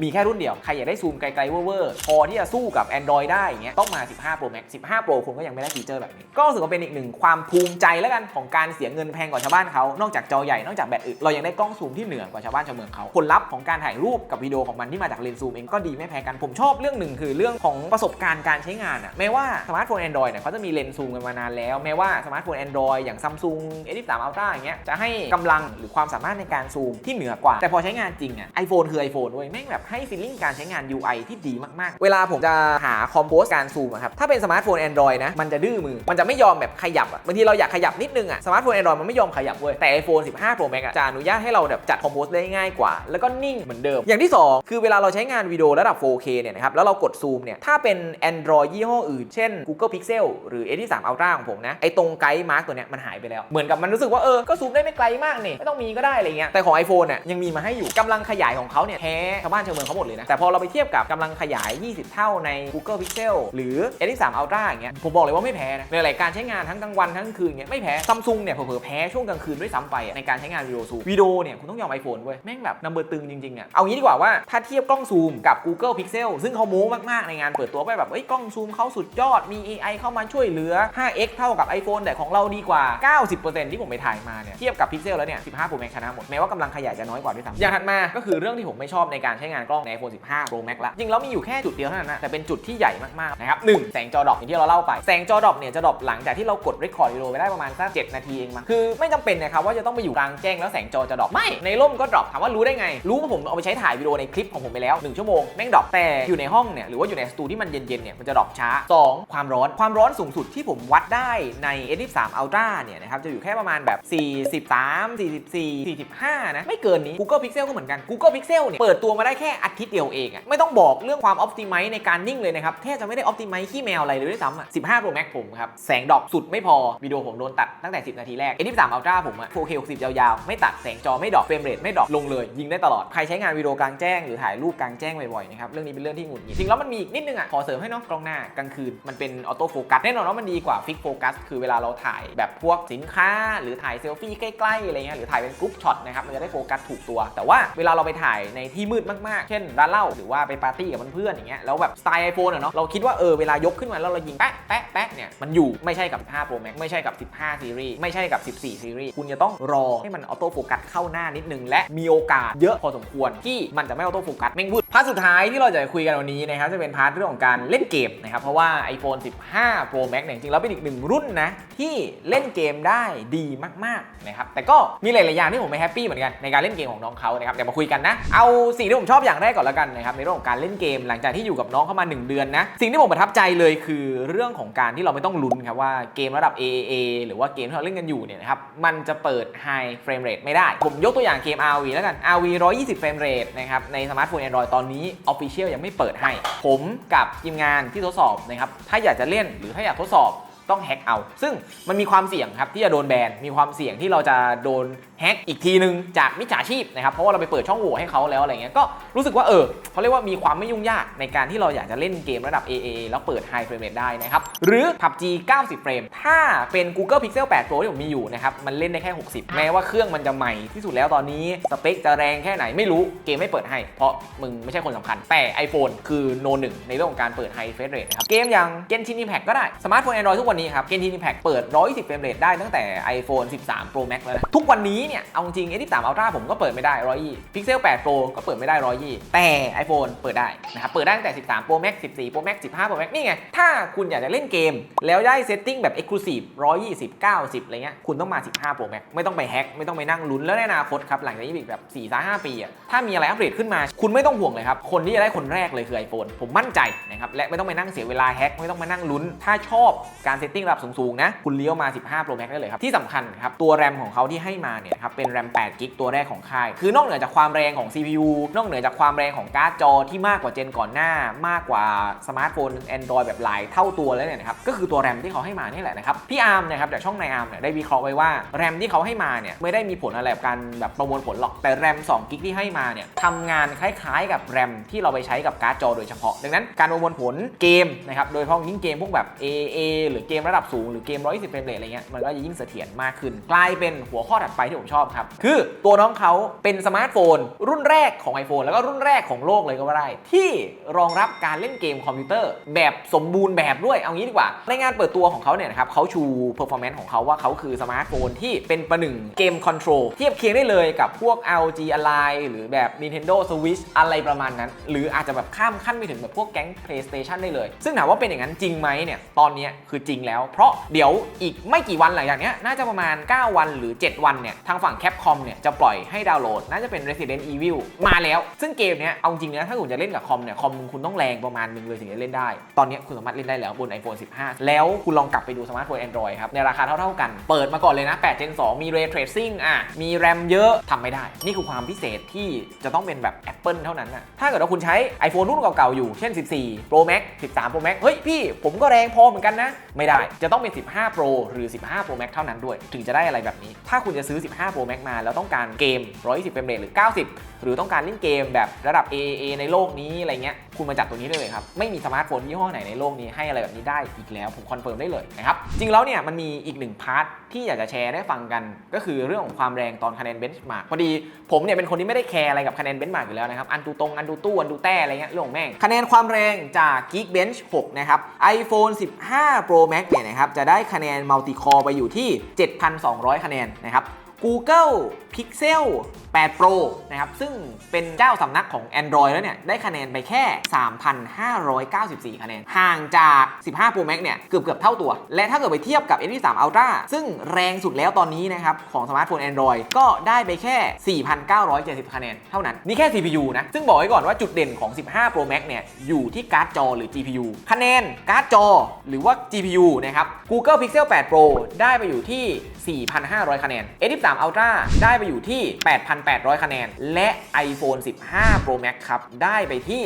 มีแค่รุ่นเดียวใครอยากได้ซูมไกลๆเวอร์ๆพอที่จะสู้กับ Android ได้อย่างเงี้ยต้องมา 15 Pro Max 15 Pro คุณก็ยังไม่ได้ฟีเจอร์แบบนี้ก็รู้สึกว่าเป็นอีกหนึ่งความภูมิใจแล้วกันของการเสียเงินแพงกว่าชาวบ้านเขานอกจากจอใหญ่นอกจากแบตอึดเรายังได้กล้องซูมที่เหนือกว่าชาวบ้านชาวเมืองเขาผลลัพธ์ของการถ่ายรูปกับวิดีโอของมันที่มาจากเลนส์ซูมเองก็ดีไม่แพ้กันผมชอบเรื่องหนึ่งคือเรื่องของประสบการณ์การใช้งานอะแม้ว่าสมาร์ทโฟน Android เนี่ยเขาจะมีเลนส์ซูมกันมานานแล้ว แม้ว่าสมาร์ทโฟน Android อย่าง Samsung A23 Ultra อย่างเงี้ยจะให้กำลังหรือความสามารถในการซูมที่เหนือกว่า แต่พอใช้งานจริงอะ iPhone คือ iPhone ด้วยแม่งแบบให้ฟีลลิ่งการใช้งาน UI ที่ดีมากๆ เวลาผมจะหาคอมโพสการซูมครับถ้าเป็นสมาร์ทโฟน Android นะมันจะดื้อมือมันจะไม่ยอมแบบขยับบางทีเราอยากขยับนิดนึงอะสมาร์ทโฟน Android มันไม่ยอมขยับเว้ยแต่ iPhone 15 Pro Max อะจะอนุญาตให้เราแบบจัดคอมโพสได้ง่ายกว่า แล้วก็นิ่งเหมือนเดิม อย่างที่ 2 คือเวลาเราใช้งานวิดีโอระดับ 4K เนี่ยนะครับแล้วเรากดซูมเนี่ยถ้าเป็น Android ยี่ห้ออื่นเช่น Google Pixel หรือ A23 Ultra ของผมนะไอตรงไกด์มาร์กตัวเนี้ยมันหายไปแล้ว เหมือนกับมันรู้สึกว่าเออก็ซูมได้ไม่ไกลมากนี่ไม่ต้องมีก็ได้อะไรเงี้ยแต่ของ iPhone เนี่ยยังมีมาให้อยู่กำลังขยายของเขาเนี่ยแพ้ชาวบ้านชาวเมืองเขาหมดเลยนะแต่พอเราไปเทียบกับกำลังขยาย 20 เท่าใน Google Pixel หรือ A23 Ultra อย่างเงี้ยผมบอกเลยว่าไม่แพ้นะในหลายการใช้งานทั้งกลางวันทั้งคืนเงี้ยไม่แพ้ซัมซุงเนี่ยเผลอๆแพ้ช่วงกลางคืนด้วยซ้ำไปในการใช้งานวิดีโอซูมวิดีโอเนี่ยคุณต้องยอม iPhone เว้ยแม่งแบบนัมเบอร์ตึงจริงๆอะเอางี้ดีกว่าว่าถ้าเทียบกล้องซูมกับ Google Pixel ซึ่งเขาโม้มากๆในงานเปิดตัวไปแบบเอ้ยกล้องซูมเขาสุดยอดมี AI เข้ามาช่วยเหลือ 5x เท่ากับ iPhone แต่ของเราดีกว่า 90%ที่ผมไปถ่ายมาเนี่ยเทียบกับ Pixel แล้วเนี่ย 15 Pro Max ชนะหมด แม้ว่ากำลังขยายจะน้อยกว่าด้วยซ้ำอย่างถัดมาก็คือเรื่องที่ผมไม่ชอบในการใช้งานกล้องใน iPhone 15 Pro Max ละจริงแล้วมีอยู่แค่จุดเดียวเท่านั้นนะแต่เป็นจุดที่ใหญ่มากๆนะครับหนึ่งแสงจอดรอปอย่างที่เราเล่าไปแสงจอดรอปเนี่ยจะดรอปหลังจากที่เรากด record video ไปได้ประมาณสัก7นาทีเองมั้งคือไม่จำเป็นนะครับว่าจะต้องไปอยู่กลางแจ้งแล้วแสงจอจะดรอปไม่ในร่มก็ดรอปถามว่ารู้ได้ไง รู้ว่าผมเอาไปใช้ถ่ายวิดีโอในคลิปของผมไปแล้ว1ชั่วโมงแม่งดรอปแต่อยู่ในห้องเนี่ยหรือว่าอยู่ในสตูที่มันเย็นๆเนี่ยมันจะดรอปช้า 2 ความร้อนความร้อนสูงสุดที่ผมวัดได้ใน S23 Ultra เนี่ยนะครับจะอยู่แค่ประมาณแบบ 43 44 45 นะไม่เกินนี้ Google Pixel ก็เหมือนกัน Google Pixel เนี่ยเปิดตัวมาได้แค่อาทิตย์เดียวเองอะไม่ต้องบอกเรื่องความ Optimize ในการนิ่งเลยนะครับแทบจะไม่ได้ Optimize ขี้แมวอะไรเลยด้วยซ้ำอะ15 Pro Max ผมครับแสงดอปสุดไม่พอวิดีโอผมโดนตัดตั้งแต่ 10 นาทีแรก S23 Ultra ผมอะ 4K 60 ยาวๆ ไม่ตัดแสงจอไม่ดอปเฟรมเรทไม่ดอปลงเลยยิงได้ตลอดใครใช้งานวิดีโอกลางแจ้งหรือถ่ายรูปกลางแจ้งบ่อยๆนะครับเรื่องนี้เป็นเรื่องที่หงุดหงิดจริงแล้วมันมีอีกนิดนึงอะขอเสริมให้เนาะกล้องหน้ากลางคืนมันเป็นออโต้โฟกัสแน่นอนว่ามันดีกว่าฟิกโฟกัสคือเวลาเราถ่ายแบบพวกสินค้า หรือถ่ายเซลฟี่ใกล้ๆอะไรเงี้ยหรือถ่ายเป็นกรุ๊ปช็อตนะครับมันจะได้โฟกัสถูกตัว แต่ว่าเวลาเราไปถ่ายในที่มืดมากๆ เช่นร้านเหล้าหรือว่าไปปาร์ตี้กับเพื่อนๆอย่างเงี้ยแล้วแบบสไตล์ไอโฟนอะเนาะเราคิดว่าเออเวลายกขึ้นมาแล้วเรายิงแป๊ะแป๊ะแป๊ะเนี่ยมันอยู่ไม่ใช่กับ 15 Pro Max ไม่ใช่กับ 15ซีรีส์ไม่ใช่กับ 14ซีรีส์คุณจะต้องรอให้มันออโต้โฟกัสเข้าหน้านิดนึงและมีโอกาสเยอะพอสมควรที่มันจะไม่ออโต้โฟกัสแม่งพูดพาร์ทสุดท้ายที่เราจะคุยกันวันนี้นะครับจะเป็นพาร์ทเรื่องของการเล่นเกมนะครับเพราะว่า iPhone 15 5 Pro Max เนี่ยจริงๆแล้วเป็นอีกหนึ่งรุ่นนะที่เล่นเกมได้ดีมากๆนะครับแต่ก็มีหลายๆอย่างที่ผมไม่แฮปปี้เหมือนกันในการเล่นเกมของน้องเขานะครับเดี๋ยวมาคุยกันนะเอาสิ่งที่ผมชอบอย่างแรกก่อนแล้วกันนะครับในเรื่องของการเล่นเกมหลังจากที่อยู่กับน้องเข้ามา 1 เดือนนะสิ่งที่ผมประทับใจเลยคือเรื่องของการที่เราไม่ต้องลุ้นครับว่าเกมระดับ AAA หรือว่าเกมที่เราเล่นกันอยู่เนี่ยนะครับมันจะเปิด High Frame Rate ไม่ได้ ผมยกตัวอย่างเกม RV แล้วกัน RV 120 Frame Rate นะครับในสมาร์ทโฟน Android ตอนนี้ Official ยังไม่เปิดให้ ผมกับทีมงานที่ทดสอบนะครับถ้าอยากจะเล่นหรือถ้าอยากทดสอบ ต้องแฮ็กเอา ซึ่งมันมีความเสี่ยงครับที่จะโดนแบน มีความเสี่ยงที่เราจะโดนแฮ็กอีกทีนึงจากมิจฉาชีพนะครับเพราะว่าเราไปเปิดช่องโหว่ให้เขาแล้วอะไรเงี้ยก็รู้สึกว่าเออเขาเรียกว่ามีความไม่ยุ่งยากในการที่เราอยากจะเล่นเกมระดับ AA แล้วเปิด High Frame Rate ได้นะครับหรือ PUBG 90 เฟรมถ้าเป็น Google Pixel 8 Pro ที่ผมมีอยู่นะครับมันเล่นได้แค่ 60 แม้ว่าเครื่องมันจะใหม่ที่สุดแล้วตอนนี้สเปคจะแรงแค่ไหนไม่รู้เกมไม่เปิดให้ เพราะมึงไม่ใช่คนสำคัญ แต่ iPhone คือโนหนึ่งในเรื่องของการเปิด High Frame Rate นะครับเกมอย่าง Genshin Impact ก็ได้สมาร์ทโฟน Android ทุกวันนี้ครับ Genshin Impact เปิด 120 เฟรมเรทได้ตั้งแต่ iPhone 13 Pro Max แล้วนะทุกวันนี้เนี่ยเอาจริง A13 Ultra ผมก็เปิดไม่ได้ 120 Pixel 8 Pro ก็เปิดไม่ได้ 120 แต่ iPhone เปิดได้นะครับเปิดได้ตั้งแต่ 13 Pro Max 14 Pro Max 15 Pro Max นี่ไง ถ้าคุณอยากจะเล่นเกม แล้วได้เซตติ้งแบบ Exclusive 120 90 อะไรเงี้ยคุณต้องมา 15 Pro Max ไม่ต้องไปแฮ็กไม่ต้องไปนั่งลุ้นแล้วในอนาคตครับหลังจากนี้อีกแบบ4 5ปีอะถ้ามีอะไรอัปเดตขึ้นมา คุณไม่ต้องห่วงเลยครับคนที่จะได้คนแรกเลยคือ iPhone ผมมั่นใจนะครับและไม่ต้องไปนั่งเสียเวลาแฮ็กไม่ต้องมานั่งลุ้นถ้าชอบการเซตติ้งระดับสูงๆนะ คุณเลี้ยวมา 15 Pro Max ได้เลยครับ ที่สำคัญครับ ตัวแรมของเขาที่ให้มาเนี่ยครับ เป็นแรม8กิกตัวแรกของค่าย คือนอกเหนือจากความแรงของ CPU นอกเหนือจากความแรงของการ์ดจอที่มากกว่าเจนก่อนหน้า มากกว่าสมาร์ทโฟน Android แบบหลายเท่าตัวแล้วเนี่ยนะครับ ก็คือตัวแรมที่เขาให้มานี่แหละนะครับ พี่อาร์มนะครับจากช่องในอาร์มเนี่ยได้วิเคราะห์ไว้ว่าแรมที่เขาให้มาเนี่ยไม่ได้มีผลอะไรกับการแบบประมวลผลหรอกแต่แรม2กิกที่ให้มาเนี่ยทำงานคล้ายๆ กับแรมที่เราไปใช้กับการ์ดจอโดยเฉพาะ ดังนั้นการประมวลผลเกมนะครับโดยเฉพาะยิ่งเกมพวกแบบ AA หรือเกกมระดับสูงหรือเกม 120เฟรมเรทอะไรเงี้ยมันก็จะยิ่งเสถียรมากขึ้น กลายเป็นหัวข้อถัดไปที่ผมชอบครับ คือตัวน้องเขาเป็นสมาร์ทโฟน รุ่นแรกของ iPhone แล้วก็รุ่นแรกของโลกเลยก็ว่าได้ ที่รองรับการเล่นเกมคอมพิวเตอร์ แบบสมบูรณ์แบบด้วยเอางี้ดีกว่า ในงานเปิดตัวของเขาเนี่ยนะครับเขาชู performance ของเขาว่าเขาคือสมาร์ทโฟนที่เป็นประหนึ่งเกมคอนโทรลเทียบเคียงได้เลยกับพวก LG Ally หรือแบบ Nintendo Switch อะไรประมาณนั้น หรืออาจจะแบบข้ามขั้นไปถึงแบบพวกแก๊ง PlayStation ได้เลย ซึ่งถามว่าเป็นอย่างนั้นจริงไหมเนี่ยตอนนี้คือจริงแล้ว เพราะเดี๋ยวอีกไม่กี่วันหลังจากเนี้ยน่าจะประมาณ 9 วันหรือ 7 วันเนี่ยทางฝั่ง Capcom เนี่ยจะปล่อยให้ดาวน์โหลด น่าจะเป็น Resident Evil มาแล้ว ซึ่งเกมเนี้ยเอาจริงนะถ้าคุณจะเล่นกับคอมเนี่ยคอมคุณต้องแรงประมาณนึงเลยถึงจะเล่นได้ ตอนนี้คุณสามารถเล่นได้แล้วบน iPhone 15 แล้วคุณลองกลับไปดูสมาร์ทโฟน Android ครับในราคาเท่าๆกันเปิดมาก่อนเลยนะ8 Gen 2 มี Ray Tracing อะมี RAM เยอะทำไม่ได้ นี่คือความพิเศษที่จะต้องเป็นแบบ Apple เท่านั้นนะถ้าเกิดว่าคุณใช้ iPhone รุ่นเก่าๆอยู่เช่น 14 Pro Max 13 Pro Max เฮ้ยพี่ผมก็แรงพอเหมือนกันนะไม่ได้จะต้องเป็น 15 Pro หรือ 15 Pro Max เท่านั้นด้วย ถึงจะได้อะไรแบบนี้ ถ้าคุณจะซื้อ 15 Pro Max มา แล้วต้องการเกม 120เฟรมเรทหรือ 90 หรือต้องการเล่นเกมแบบระดับ AAA ในโลกนี้อะไรเงี้ยคุณมาจัดตัวนี้ได้เลยครับ ไม่มีสมาร์ทโฟนยี่ห้อไหนในโลกนี้ให้อะไรแบบนี้ได้อีกแล้ว ผมคอนเฟิร์มได้เลยนะครับ จริงแล้วเนี่ยมันมีอีกหนึ่งพาร์ทที่อยากจะแชร์ได้ฟังกัน ก็คือเรื่องของความแรงตอนคะแนนเบนช์มาร์กพอดีผมเนี่ยเป็นคนที่ไม่ได้แคร์อะไรกับคะแนนเบนช์มาร์กอยู่แล้วนะครับ อันดูตรง อันดูตู้ อันดูแต้อะไรเงี้ยเรื่องของแม่ง คะแนนความแรงจาก Geekbench 6 นะครับ iPhone 15 Pro Max เนี่ยนะครับจะได้คะแนน Multi Core ไปอยู่ที่ 7,200 คะแนนนะครับ Google Pixel 8 Pro นะครับ ซึ่งเป็นเจ้าสำนักของ Android แล้วเนี่ย ได้คะแนนไปแค่ 3,594 คะแนน ห่างจาก 15 Pro Max เนี่ย เกือบเกือบเท่าตัว และถ้าเกิดไปเทียบกับ S23 Ultra ซึ่งแรงสุดแล้วตอนนี้นะครับ ของสมาร์ทโฟน Android ก็ได้ไปแค่ 4,970 คะแนน เท่านั้น นี่แค่ CPU นะ ซึ่งบอกไว้ก่อนว่าจุดเด่นของ 15 Pro Max เนี่ย อยู่ที่การ์ดจอหรือ GPU คะแนนการ์ดจอหรือว่า GPU นะครับ Google Pixel 8 Pro ได้ไปอยู่ที่ 4,500 คะแนน S23 Ultra ได้ไปอยู่ที่ 8,800 คะแนน และ iPhone 15 Pro Max ครับ ได้ไปที่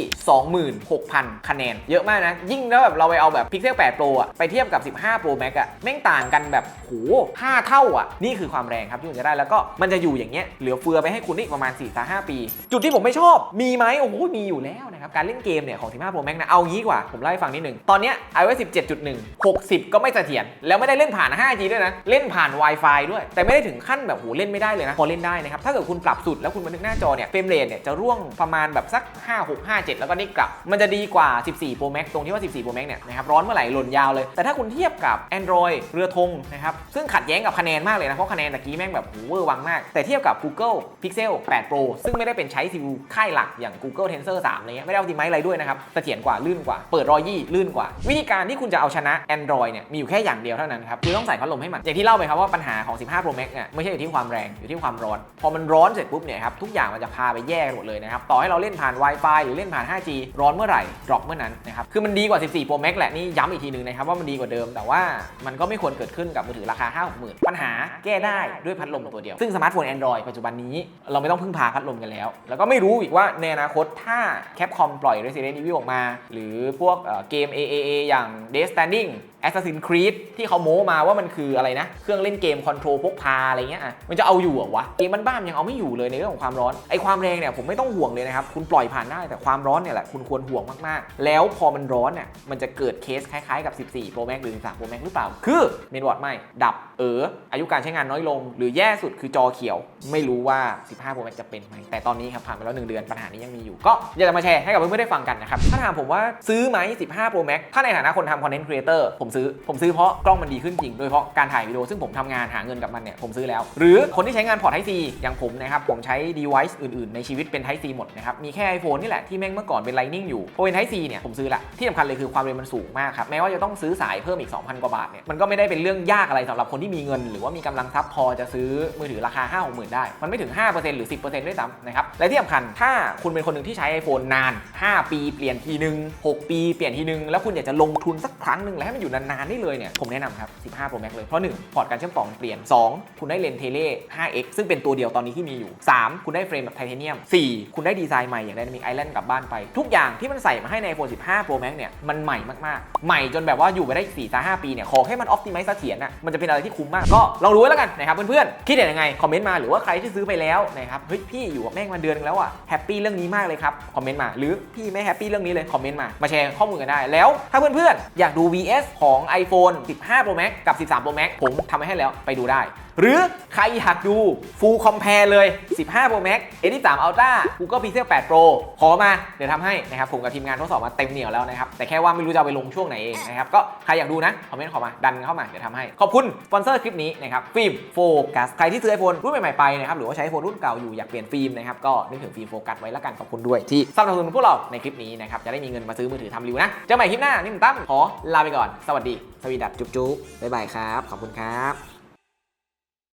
26,000 คะแนน เยอะมากนะ ยิ่งแล้วแบบเราไปเอาแบบ Pixel 8 Pro อะไปเทียบกับ 15 Pro Max อะแม่งต่างกันแบบโห5เท่าอะนี่คือความแรงครับที่คุณจะได้แล้วก็มันจะอยู่อย่างเงี้ยเหลือเฟือไปให้คุณอีกประมาณ4-5ปี จุดที่ผมไม่ชอบมีไหมโอ้โหมีอยู่แล้วนะครับการเล่นเกมเนี่ยของ 15 Pro Max นะเอางี้กว่าผมเล่าให้ฟังนิดนึงตอนเนี้ย iOS 17.1 60 ก็ไม่เสถียรแล้วไม่ได้เล่นผ่าน 5G ด้วยนะเล่นผ่าน Wi-Fi ด้วย แต่ไม่ได้ถึงขั้นแบบบบโหเล่นไม่ได้เลยนะพอเล่นได้นะครับถ้าเกิดคุณปรับสุดแล้วคุณบันทึกหน้าจอเนี่ยเฟรมเรทเนี่ยจะร่วงประมาณแบบสัก 5 6 5 7 แล้วก็ได้กลับ มันจะดีกว่า 14 Pro Max ตรงที่ว่า 14 Pro Max เนี่ยนะครับร้อนเมื่อไหร่หล่นยาวเลย แต่ถ้าคุณเทียบกับ Android เรือธงนะครับซึ่งขัดแย้งกับคะแนนมากเลยนะเพราะคะแนนตะกี้แม่งแบบโหเวอร์วังมาก แต่เทียบกับ Google Pixel 8 Pro ซึ่งไม่ได้เป็นใช้ CPU ค่ายหลักอย่าง Google Tensor 3อะไรเงี้ยไม่ได้เอาดีไมอะไรด้วยนะครับเสถียรกว่าลื่นกว่าเปิดรอยยี่ลื่นกว่า วิธีการที่คุณจะเอาชนะ Android เนี่ยมีอยู่แค่อย่างเดียวเท่านั้นครับคือต้องใส่พัดลมให้มันอย่างที่เล่าไปครับว่าปัญหาของ 15 Pro Max เนี่ยไม่ใช่อยู่ที่ที่ความแรงอยู่ที่ความร้อน พอมันร้อนเสร็จปุ๊บเนี่ยครับทุกอย่างมันจะพาไปแยกหมดเลยนะครับต่อให้เราเล่นผ่าน Wi-Fi หรือเล่นผ่าน 5G ร้อนเมื่อไหร่ดรอปเมื่อนั้นนะครับคือมันดีกว่า 14 Pro Max แหละนี่ย้ำอีกทีหนึ่งนะครับว่ามันดีกว่าเดิม แต่ว่ามันก็ไม่ควรเกิดขึ้นกับมือถือราคา 5 6 0 0 0ปัญหาแก้ได้ด้วยพัดลมตัวเดียวซึ่งสมาร์ทโฟน Android ปัจจุบันนี้เราไม่ต้องพึ่งพาพัดลมกันแล้ว แล้วก็ไม่รู้อีกว่าในอนาคตถ้า Capcom ปล่อย Resident Evil ออกมา หรือพวกเกม AAA อย่าง Death Standing Assassin's Creed ที่เขาโม้มาว่ามันคืออะไรนะ เครื่องเล่นเกมคอนโทรลพกพาอะไรเงี้ยอะมันจะเอาอยู่เหรอวะ เกมบ้านๆยังเอาไม่อยู่เลยในเรื่องของความร้อน ไอความแรงเนี่ยผมไม่ต้องห่วงเลยนะครับ คุณปล่อยผ่านได้แต่ความร้อนเนี่ยแหละคุณควรห่วงมากๆ แล้วพอมันร้อนเนี่ยมันจะเกิดเคสคล้ายๆกับ 14 Pro Max หรือ 13 Pro Max หรือเปล่า คือเมนวอร์ดไม่ ดับเอออายุการใช้งานน้อยลง หรือแย่สุดคือจอเขียว ไม่รู้ว่า 15 Pro Max จะเป็นไหมแต่ตอนนี้ครับผ่านไปแล้ว 1 เดือนปัญหานี้ยังมีอยู่ ก็อยากจะมาแชร์ให้กับเพื่อนๆได้ฟังกันนะครับถ้าถามผมว่าซื้อไหม15 Pro Max ถ้าในฐานะคนทำคอนเทนต์ครีเอเตอร์ผมซื้อ ผมซื้อเพราะกล้องมันดีขึ้นจริง โดยเฉพาะการถ่ายวิดีโอซึ่งผมทำงานหาเงินกับมันเนี่ย ผมซื้อแล้ว หรือคนที่ใช้งานพอร์ต Type C อย่างผมนะครับ ผมใช้ device อื่นๆ ในชีวิตเป็น Type C หมดนะครับ มีแค่ iPhone นี่แหละที่แม่งเมื่อก่อนเป็น Lightning อยู่พอเป็น Type C เนี่ยผมซื้อละที่สำคัญเลยคือความเร็วมันสูงมากครับแม้ว่าจะต้องซื้อสายเพิ่มอีก 2,000 กว่าบาทเนี่ยมันก็ไม่ได้เป็นเรื่องยากอะไรสำหรับคนที่มีเงิน หรือว่ามีกำลังทรัพย์พอจะซื้อมือถือราคา 5 6 0 0 0 0 ได้ มันไม่ถึง 5%หรือ 10%ด้วยซ้ำนะครับและที่สำคัญถ้าคุณเป็นคนหนึ่งที่ใช้ iPhone นาน 5 ปีเปลี่ยนทีนึง 6 ปีเปลี่ยนทีนึงแล้วคุณอยากจะลงทุนสักครั้งหนึ่งแล้วให้มันอยู่นานๆได้เลยเนี่ยผมแนะนำครับ 15 Pro Max เลย เพราะ 1 พอร์ตการเชื่อมต่อมันเปลี่ยน 2 คุณได้เลนส์เทเล 5x ซึ่งเป็นตัวเดียวตอนนี้ที่มีอยู่ 3 คุณได้เฟรมแบบไทเทเนียม 4 คุณได้ดีไซน์ใหม่อย่าง Dynamic Island กลับบ้านไป ทุกอย่างที่มันใส่มาให้ใน iPhone 15 Pro Max เนี่ยมันใหม่มากๆ ใหม่จนแบบว่าอยู่ไปได้4 5ปีเนี่ยขอให้มัน optimize เสถียรน่ะมันจะเป็นอะไรที่คุ้มมากก็ลองดูไว้แล้วกันนะครับเพื่อนๆคิดเห็นยังไงคอมเมนต์มาหรือว่าใครที่ซื้อไปแล้วนะครับเฮ้ยพี่อยู่กับแม่งมาเดือนนึงแล้วอะแฮปปี้เรื่องนี้มากเลยครับคอมเมนต์มาหรือพี่ไม่แฮปปี้เรื่องนี้เลยคอมเมนต์มามาแชร์ข้อมูลกันได้แล้ว ถ้าเพื่อนๆอยากดู VS ขอของ iPhone 15 Pro Max กับ 13 Pro Max ผมทำไว้ให้แล้วไปดูได้ หรือใครอยากดู Full Compare เลย 15 Pro Max A13 Ultra Google Pixel 8 Pro ขอมาเดี๋ยวทำให้นะครับผมกับทีมงานทดสอบมาเต็มเหนียวแล้วนะครับ แต่แค่ว่าไม่รู้จะเอาไปลงช่วงไหนเองนะครับ ก็ใครอยากดูนะ คอมเมนต์ข้ามาดันเข้ามา เดี๋ยวทำให้ ขอบคุณสปอนเซอร์คลิปนี้นะครับฟิล์มโฟกัสใครที่ซื้อ iPhone รุ่นใหม่ๆไปนะครับหรือว่าใช้ iPhone รุ่นเก่าอยู่อยากเปลี่ยนฟิล์มนะครับก็นึกถึงฟิล์มโฟกัสไว้แล้วกันขอบคุณด้วยที่สนับสนุนพวกเราในคลิปนี้นะครับจะได้มีเงินมาซื้อมือถือทำรีวิวนะเจอกันใหม่คลิปหน้านี่มตั้มขอลาไปก่อน สวัสดี สวีดัตจุ๊บๆบ๊ายบายครับ ขอบคุณครับ